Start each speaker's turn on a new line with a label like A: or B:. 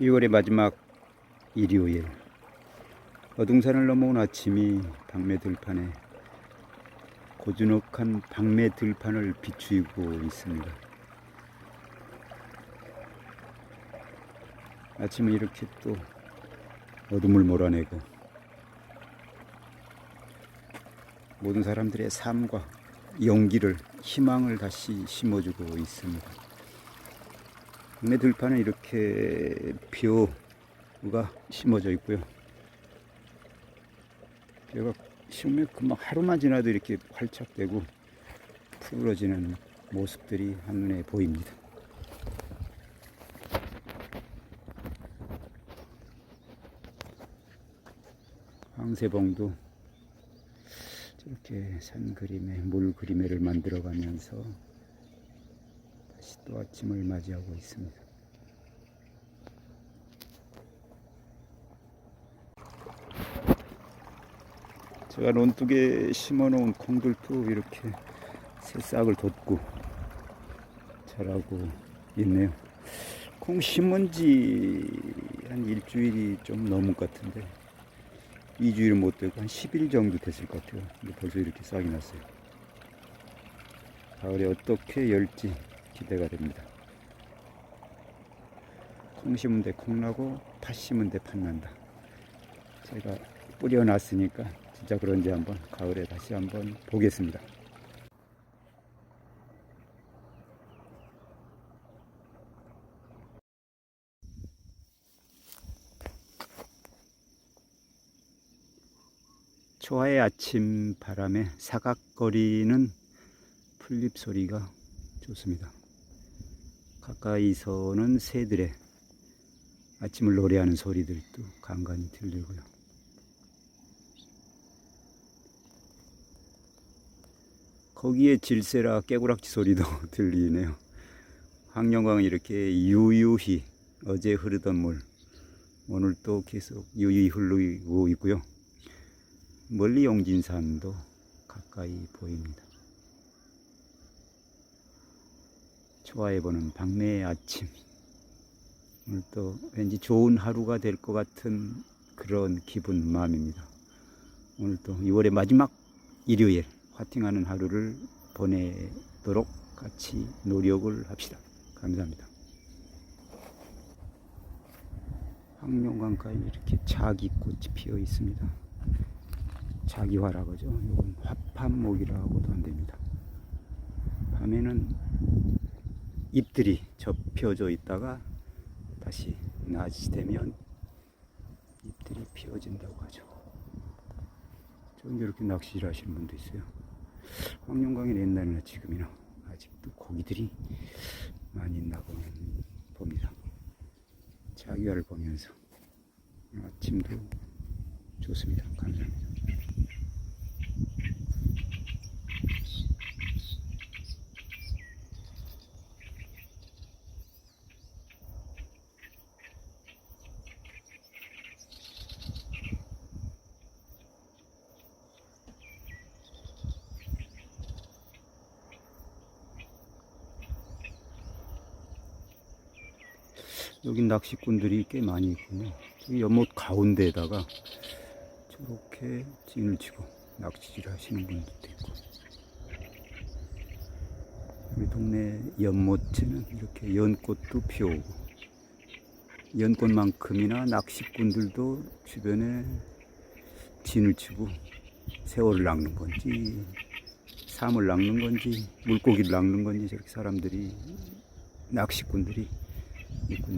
A: 2월의 마지막 일요일 어둥산을 넘어온 아침이 방매 들판에 고즈넉한 방매 들판을 비추고 있습니다. 아침은 이렇게 또 어둠을 몰아내고 모든 사람들의 삶과 용기를 희망을 다시 심어주고 있습니다. 국내 들판에 이렇게 벼가 심어져 있고요. 벼가 심으면 금방 하루만 지나도 이렇게 활착 되고 푸러지는 모습들이 한눈에 보입니다. 황새봉도 저렇게 산 그림에 물 그림회를 만들어 가면서 다시 또 아침을 맞이하고 있습니다. 제가 논둑에 심어 놓은 콩들도 이렇게 새싹을 돋고 자라고 있네요. 콩 심은 지 한 일주일이 좀 넘은 것 같은데 2주일 못 되고 한 10일 정도 됐을 것 같아요. 근데 벌써 이렇게 싹이 났어요. 가을에 어떻게 열지 기대가 됩니다. 콩 심은 데 콩 나고 팥 심은 데 팥 난다. 제가 뿌려놨으니까 진짜 그런지 한번 가을에 다시 한번 보겠습니다. 초하의 아침 바람에 사각거리는 풀잎 소리가 좋습니다. 가까이서는 새들의 아침을 노래하는 소리들도 간간히 들리고요. 거기에 질세라 깨구락지 소리도 들리네요. 황령강은 이렇게 유유히 어제 흐르던 물 오늘 또 계속 유유히 흐르고 있고요. 멀리 용진산도 가까이 보입니다. 좋아해보는 박매의 아침. 오늘 또 왠지 좋은 하루가 될 것 같은 그런 기분 마음입니다. 오늘 또 2월의 마지막 일요일 화팅하는 하루를 보내도록 같이 노력을 합시다. 감사합니다. 황룡강가에 이렇게 자기꽃이 피어 있습니다. 자기화라고 하죠. 이건 화판목이라고도 한답니다. 밤에는 잎들이 접혀져 있다가 다시 낮이 되면 잎들이 피어진다고 하죠. 저기 이렇게 낚시를 하시는 분도 있어요. 황룡강에 옛날이나 지금이나 아직도 고기들이 많이 있나고 봅니다. 자기화를 보면서 아침도 좋습니다. 감사합니다. 여기 낚시꾼들이 꽤 많이 있군요. 저기 연못 가운데에다가 저렇게 진을 치고 낚시질 하시는 분들도 있고. 우리 동네 연못에는 이렇게 연꽃도 피어오고 연꽃만큼이나 낚시꾼들도 주변에 진을 치고 새우를 낚는 건지 삼을 낚는 건지 물고기를 낚는 건지 저렇게 사람들이 낚시꾼들이 你不